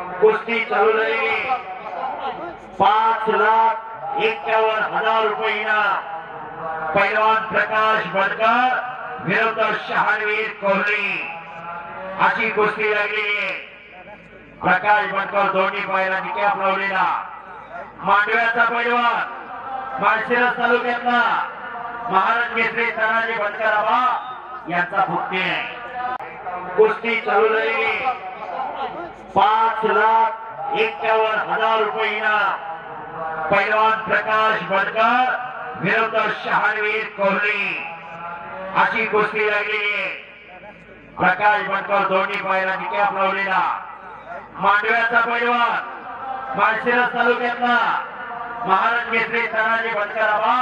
कुस्ती चालू झालेली पाच लाख एक्कावन्न हजार रुपये इनाम पैलवान प्रकाश भटकर विरुद्ध शहावीर कोहली. अशी कुस्ती लागली. प्रकाश भटकर दोन्ही पायला निकाप लावलेला. मांडव्याचा पैलवान माळशिरस तालुक्यातला महाराज केसरी तानाजी भटकर आबा यांचा भुक्ती आहे. कुस्ती चालू झालेली पाच लाख एक्कावन्न हजार रुपये इनाम पैलवान प्रकाश भटकर विरुद्ध शहाणवीर कोहली. अशी कुस्ती लागलेली प्रकाश भटकर दोन्ही पायला निकॅप लावलेला. मांडव्याचा पैलवान माळशिरस तालुक्यातला. महाराज केसरी तानाजी भटकर आबा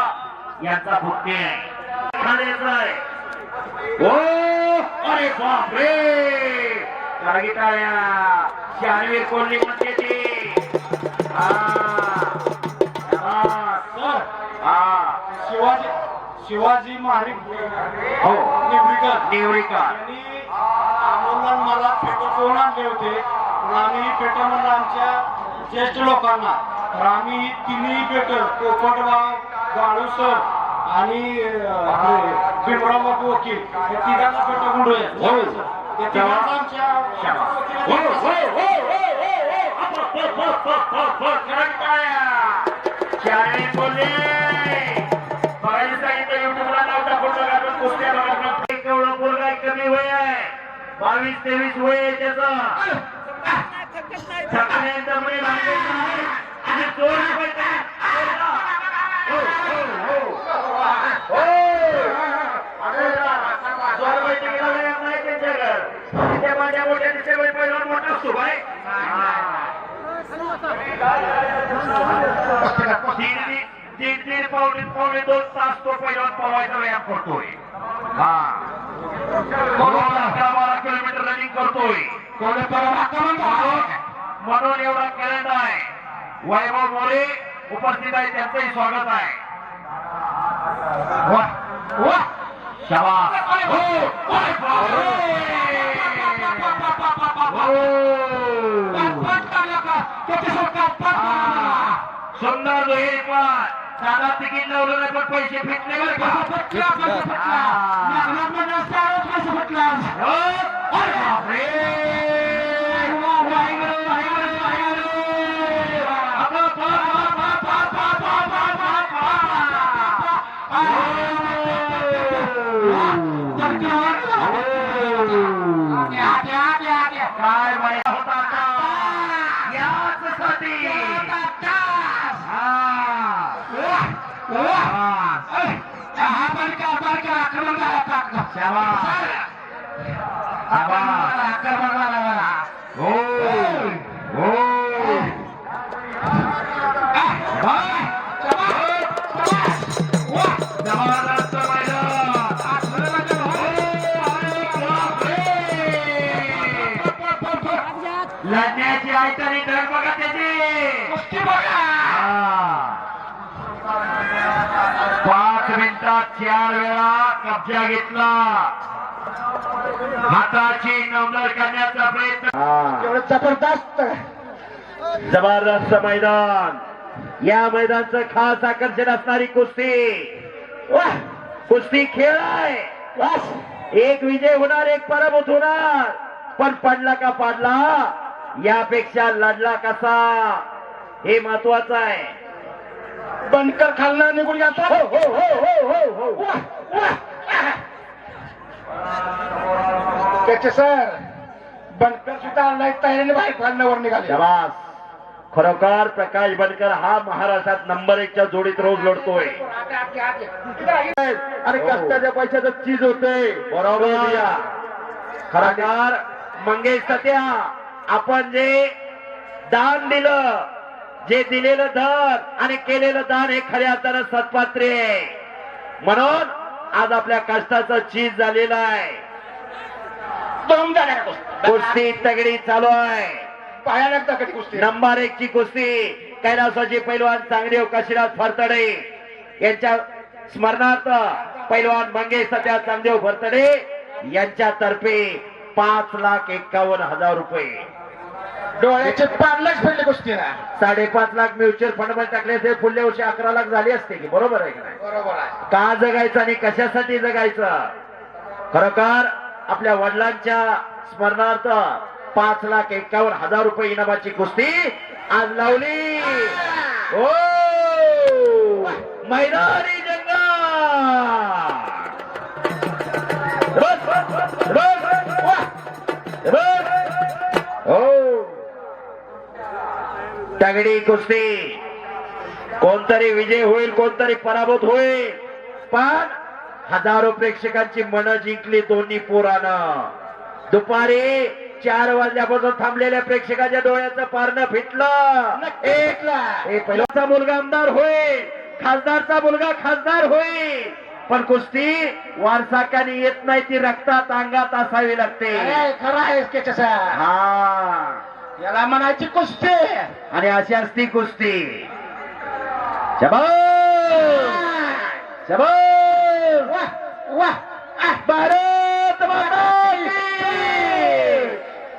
यांचा भुक्ती आहे. खाण्याचा आहे. ओ अरे बापरे! जागी शहाणवीर कोल्ही म्हणते ती. हा. हा, हा. शिवाजी शिवाजी महारी हो. यांनी आम्हाला मला पेटवून आणले होते. पण आम्ही पेटामधलं आमच्या ज्येष्ठ लोकांना. तर आम्ही तिन्ही पेट पोपटराव गाळू सर आणि भीमराव वकील. या तिघांना पेट हो. बावीस तेवीस वय त्याचा. सगळ्यांचा বস্তু করে দেড় দেড় পাউন্ড পৌনে দোষ স্বাস্থ্য পয়জন পয়সা एवढा कॅलेंडर आहे वैभव मोरे उपस्थित आहे त्यांचंही स्वागत आहे सुंदर दुहेरी पण साधा तिकीट लावलं नाही पण पैसे फिटले बरं का? हो? अरे 下吧，下吧。चार वेळा कब्जा घेतला. हाताची नवलर करण्याचा प्रयत्न जबरदस्त. जबरदस्त मैदान. या मैदानचं खास आकर्षण असणारी कुस्ती. वाह! कुस्ती खेळ आहे! एक विजय होणार एक पराभूत होणार. पण पडला का पाडला? यापेक्षा लढला कसा? हे महत्वाचं आहे. बनकर खालना निघून हो जातो हो हो हो हो. हो त्याचे सर बनकर सुद्धा आणलाय तयारीने बाहेर खालनावर निघाले. खरोखर प्रकाश बनकर हा महाराष्ट्रात नंबर एकच्या जोडीत रोज लढतोय. आणि कष्टाच्या पैशाचं चीज होते बरोबर. खरोखर मंगेश सत्या आपण जे दान दिलं जे दिलेलं धन आणि केलेलं दान हे खऱ्या अर्थानं सत्पात्रे आहे. म्हणून आज आपल्या कष्टाचं चीज झालेलं आहे. दोन झाल्या कुस्ती तगडी चालू आहे. कुस्ती? नंबर एक ची कुस्ती. कैलासाची पैलवान चांगदेव काशीनाथ फरतडे. यांच्या स्मरणार्थ पैलवान मंगेश सत्या चांगदेव फरतडे यांच्या तर्फे पाच लाख एक्कावन्न हजार रुपये. डोळ्याचे पारलाच फिरले कुस्ती ना साडेपाच लाख म्युच्युअल फंडमध्ये टाकले असेल पुढल्या वर्षी अकरा लाख झाली असते की बरोबर आहे की नाही बरोबर आहे का जगायचं आणि कशासाठी जगायचं खरोखर आपल्या वडिलांच्या स्मरणार्थ पाच लाख एकावन्न हजार रुपये इनामाची कुस्ती आज लावली हो मैदानी जंगा तगडी कुस्ती. कोणतरी विजय होईल कोणतरी पराभूत होईल. पण हजारो प्रेक्षकांची मन जिंकली दोन्ही पोरानं. दुपारी चार वाजल्यापासून थांबलेल्या प्रेक्षकाच्या डोळ्याचं पारणं फिटलं. पहिलाचा मुलगा आमदार होईल खासदारचा मुलगा खासदार होईल. पण कुस्ती वारसाकाने येत नाही ती रक्तात अंगात असावी लागते. खरं हा. याला म्हणायची कुस्ती. आणि अशी असती कुस्ती. भारत माता!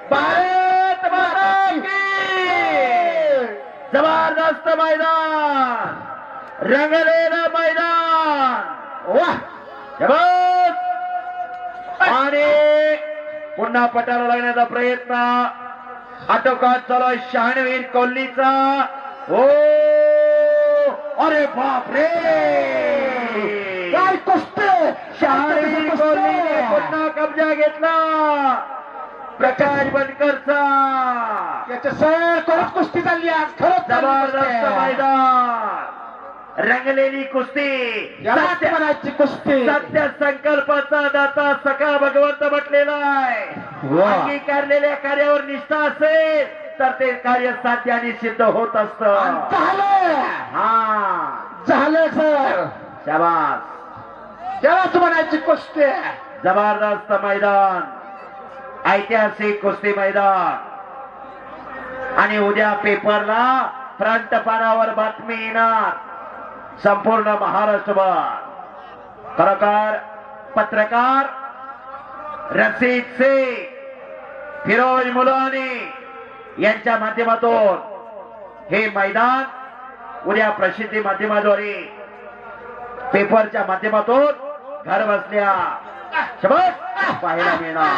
भारत माता! जबरदस्त मैदान. रंगलेलं मैदान. वा! आणि पुन्हा पटाला लागण्याचा प्रयत्न. आटोकात चालू शहाणवीर कोल्लीचा ओ अरे बापरे! काय कुस्ती शहाणवीर कोल्लीने पुन्हा कब्जा घेतला. प्रकाश बनकरचा. याच्या सर करत कुस्ती चालली आज. खरंच जबरदस्त. मैदान. रंगलेली कुस्ती. म्हणायची कुस्ती. सत्य संकल्पाचा दाता सखा भगवंत म्हटलेला आहे. अंगीकारलेल्या कार्यावर निष्ठा असेल तर ते कार्य साध्य आणि सिद्ध होत असत. हा. झालं सर. शाबास. त्यालाच म्हणायची कुस्ती. जबरदस्त मैदान. ऐतिहासिक कुस्ती मैदान. आणि उद्या पेपरला फ्रंट पानावर बातमी येणार. संपूर्ण महाराष्ट्रभर. कलाकार पत्रकार रसीद शेख फिरोज मुलानी यांच्या माध्यमातून हे मैदान उद्या प्रसिद्धी माध्यमाद्वारे पेपरच्या माध्यमातून घर बसल्या. पाहायला मिळणार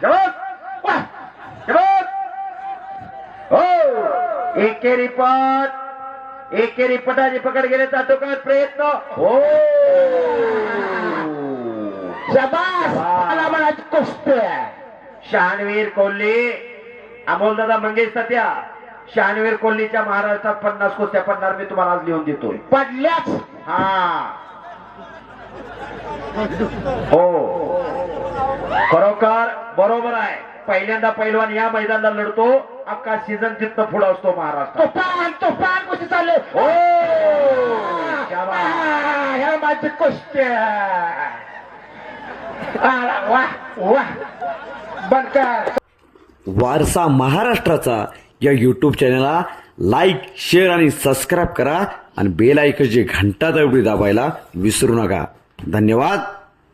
शबस शबस हो एकेरी पट एकेरी पटाची पकड गेले चाटोकात प्रयत्न. हो. शबास. त्याला म्हणायची कुस्ती शहाणवीर कोल्हे अमोलदादा मंगेश सत्या शहाणवीर कोल्हेच्या महाराष्ट्रात पन्नास कुस्त्या पडणार मी तुम्हाला आज लिहून देतो पडल्याच. हा. हो. खरोखर बरोबर आहे. पहिल्यांदा पैलवान या मैदानाला लढतो. अख्खा सीझन तिथं पुढं असतो महाराष्ट्र तुफान तुफान कुस्ती चालले हो! शाबास. ह्या माझी कुस्ती आला, वा वा. बनकर वारसा महाराष्ट्राचा या यूट्यूब चॅनलला लाईक शेअर आणि सबस्क्राईब करा आणि बेल आयकनची घंटा तेवढी दाबायला विसरू नका. धन्यवाद.